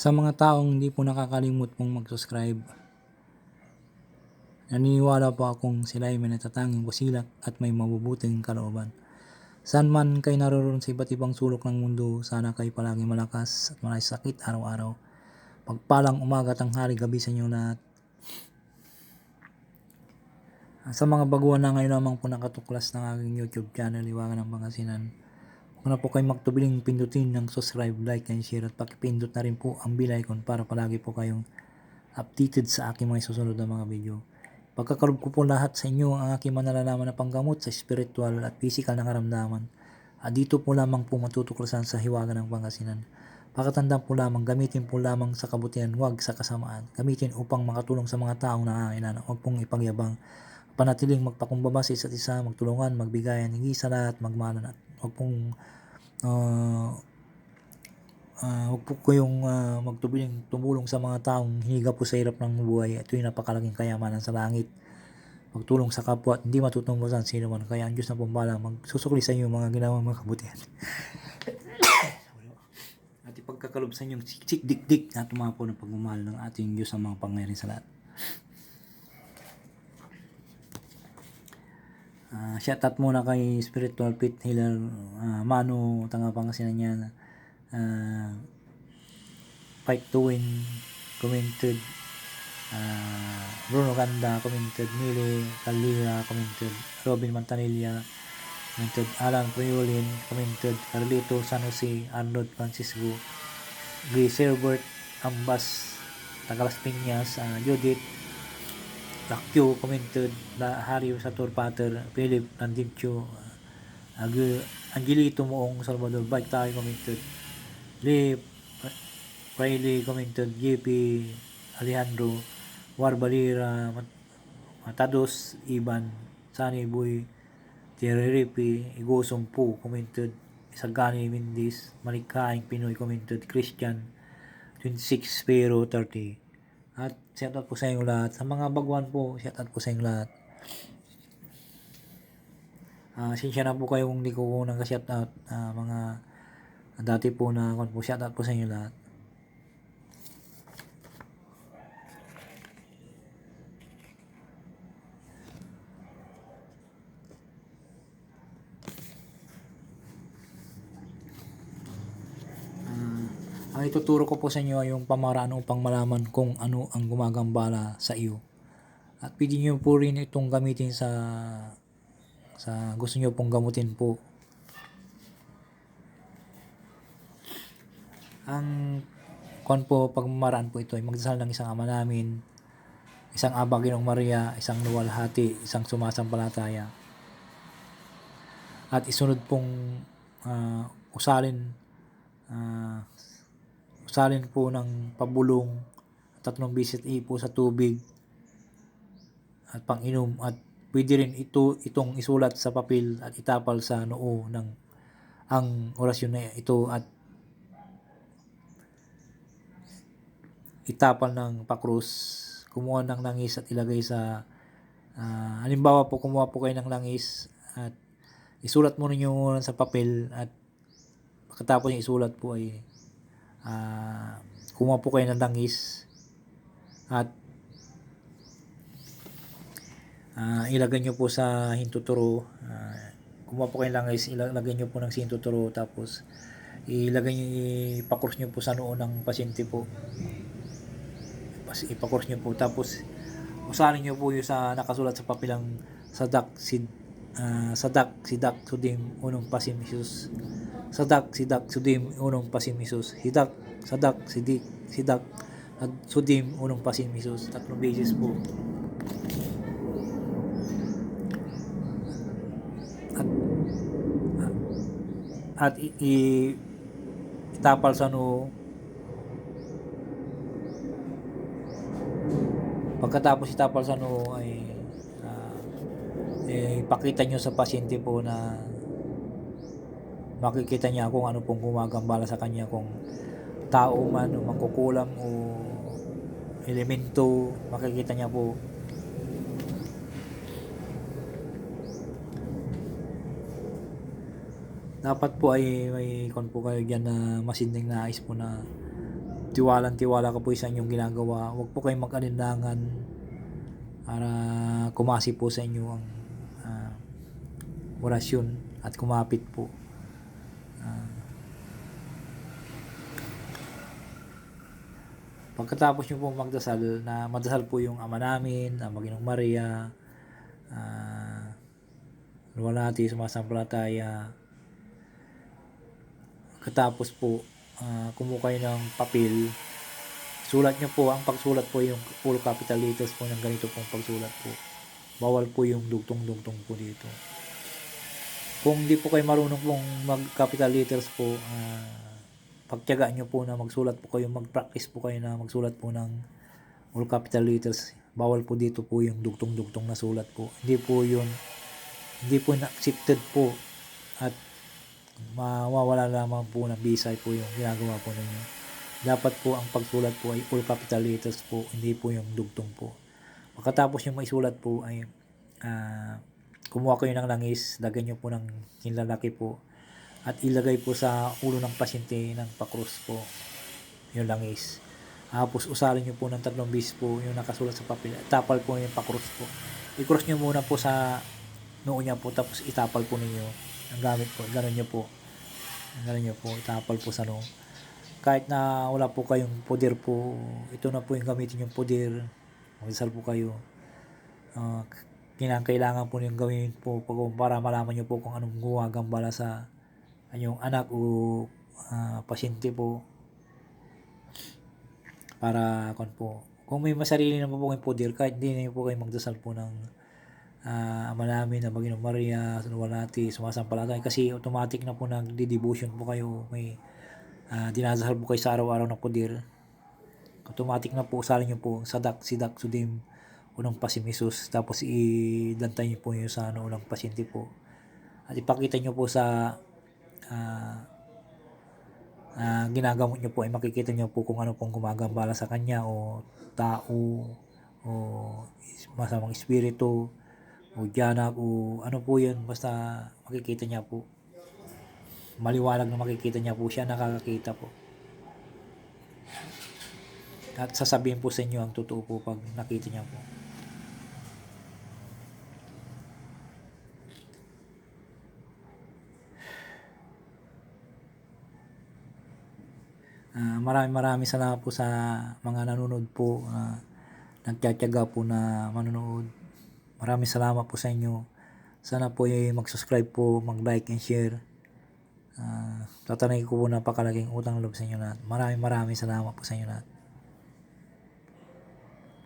Sa mga taong hindi po nakakalimot pong mag-subscribe, naniniwala po akong sila ay may natatanging busilak at may mabubuting kalooban. Saan man kayo naroon sa iba't ibang sulok ng mundo, sana kayo palagi malakas at malay sakit araw-araw. Pagpalang umaga, tanghali, gabi sa inyo lahat. Sa mga baguhan na ngayon lamang po nakatuklas ng aking YouTube channel, Iwagan ng Pangasinan. Huwag na po kayo magtubiling pindutin ng subscribe, like, and share at pakipindot na rin po ang bell icon para palagi po kayong updated sa aking mga susunod na mga video. Pagkakaroon ko po lahat sa inyo ang aking manalalaman na panggamot sa spiritual at physical na karamdaman. At dito po lamang po matutuklasan sa Hiwagan ng Pangasinan. Pakatandaan po lamang, gamitin po lamang sa kabutihan, huwag sa kasamaan. Gamitin upang makatulong sa mga taong nangangailangan, huwag pong ipagyabang. Panatiling magpakumbaba sa isa't isa, magtulungan, magbigayan, higi sa lahat, magmahalan at huwag pong uh, uh, huwag po kayong uh, magtubiling tumulong sa mga taong hiniga po sa hirap ng buhay at ito'y napakalaking kayamanan sa langit. Magtulong sa kapwa at hindi matutumbasan sino man. Kaya ang Diyos na pumbala magsusukli sa inyo mga ginawa mga kabutihan. at ipagkakalob sa inyong siksik dikdik na tumapo ng pagmamahal ng ating Diyos ang mga pangyayari sa lahat. Uh, shout out muna kay Spiritual Pit Healer uh, Manu Tanga Pangasinan niya uh, Fight to Win commented uh, Bruno Ganda commented Mili Calira commented Robin Mantanilla commented Alan Priolin commented Carlito San Jose Arnold Francisco Gray Serbert Ambas Tagalas Piñas uh, Judith Takyo commented na Harry Sator Pater Philip Landincho uh, Angelito Moong Salvador Bike tayo commented Lee Riley commented JP Alejandro Warbalira Matados Iban Sunny Boy Tiriripi Igosong Po commented Isagani Mindis Malikaing Pinoy commented Christian 26 pero 30 at shout out po sa inyo lahat. Sa mga baguhan po, shout out po sa inyo lahat. Uh, sinsya na po kayo kung hindi ko unang ka-shout out. Uh, mga dati po na ako po, shout out po sa inyo lahat. ang ituturo ko po sa inyo yung pamaraan upang malaman kung ano ang gumagambala sa iyo. At pwede nyo po rin itong gamitin sa sa gusto nyo pong gamutin po. Ang kon po pagmamaraan po ito ay magdasal ng isang ama namin, isang Aba Ginong Maria, isang luwalhati, isang sumasampalataya. At isunod pong uh, usalin uh, salin po ng pabulong tatlong bisit ipo sa tubig at panginom. At pwede rin ito itong isulat sa papel at itapal sa noo ng ang orasyon na ito at itapal ng pakrus. Kumuha ng langis at ilagay sa uh, halimbawa po kumuha po kayo ng langis at isulat mo ninyo sa papel at pagkatapos yung isulat po ay uh, kumuha po kayo ng langis at uh, ilagay nyo po sa hintuturo uh, kumuha po kayo ng langis ilagay nyo po ng hintuturo tapos ilagay nyo ipakurs nyo po sa noo ng pasyente po. Ipakurs nyo po. Tapos usarin nyo po yung sa nakasulat sa papilang sadak sid uh, sadak sidak sudim unong pasimisus sadak sidak sudim unong pasimisus hidak sadak sidik sidak at sudim unong pasimisus tatlong beses po. At at i, i itapal sa no pagkatapos itapal sa no ay uh, eh, ipakita nyo sa pasyente po na makikita niya kung ano pong gumagambala sa kanya kung tao man o mangkukulam o elemento makikita niya po dapat po ay may kon po kayo dyan na masinding nais po na tiwalang tiwala ka po sa inyong ginagawa. Huwag po kayong mag-alinlangan para kumasi po sa inyo ang ah, orasyon at kumapit po. Pagkatapos nyo po magdasal, na madasal po yung Ama namin, ang Maginong Maria, ah, Luwalhati, sumasampalataya. Pagkatapos po, ah, kumuha kayo ng papel, sulat nyo po, ang pagsulat po yung full capital letters po ng ganito pong pagsulat po. Bawal po yung dugtong-dugtong po dito. Kung di po kayo marunong pong mag capital letters po, ah, pagtiyagaan nyo po na magsulat po kayo, mag-practice po kayo na magsulat po ng all capital letters. Bawal po dito po yung dugtong-dugtong na sulat po. Hindi po yun, hindi po na accepted po at mawawala lamang po ng bisay po yung ginagawa po ninyo. Dapat po ang pagsulat po ay full capital letters po, hindi po yung dugtong po. Pagkatapos yung maisulat po ay ah, kumuha kayo ng langis, lagyan nyo po ng hinlalaki po at ilagay po sa ulo ng pasyente ng pakrus po yung langis. Tapos usalin nyo po ng tatlong bis po yung nakasulat sa papel. Tapal po yung pakrus po. I-cross nyo muna po sa noo niya po tapos itapal po ninyo ang gamit po. Ganun nyo po. Ganun nyo po. Itapal po sa noo. Kahit na wala po kayong poder po, ito na po yung gamitin yung poder. Magsal po kayo. Uh, kinakailangan po yung gawin po para malaman nyo po kung anong gumagambala sa anyong anak o ah, pasyente po. Para kon po kung may masarili naman po kayong poder kahit hindi na po kayo magdasal po ng ah, ama na Panginoong Maria Sunuwalati sumasampalataya kasi automatic na po nagdi-devotion po kayo may ah, dinadasal po kayo sa araw-araw na poder. Automatic na po usalin nyo po sadak sidak sudim unang pasimisus tapos idantay nyo po yun sa ano, unang pasyente po. At ipakita nyo po sa ah ah, ginagamot nyo po ay makikita nyo po kung ano pong gumagambala sa kanya o tao o masamang espiritu o diyanak o ano po yun basta makikita niya po. Maliwanag na makikita niya po siya nakakakita po. At sasabihin po sa inyo ang totoo po pag nakita niya po Ah, maraming maraming salamat po sa mga nanonood po. Uh, nagtyatsyaga po na manonood. Maraming salamat po sa inyo. Sana po ay mag-subscribe po, mag-like and share. Uh, tatanay ko po napakalaking utang loob sa inyo lahat. Maraming maraming salamat po sa inyo lahat.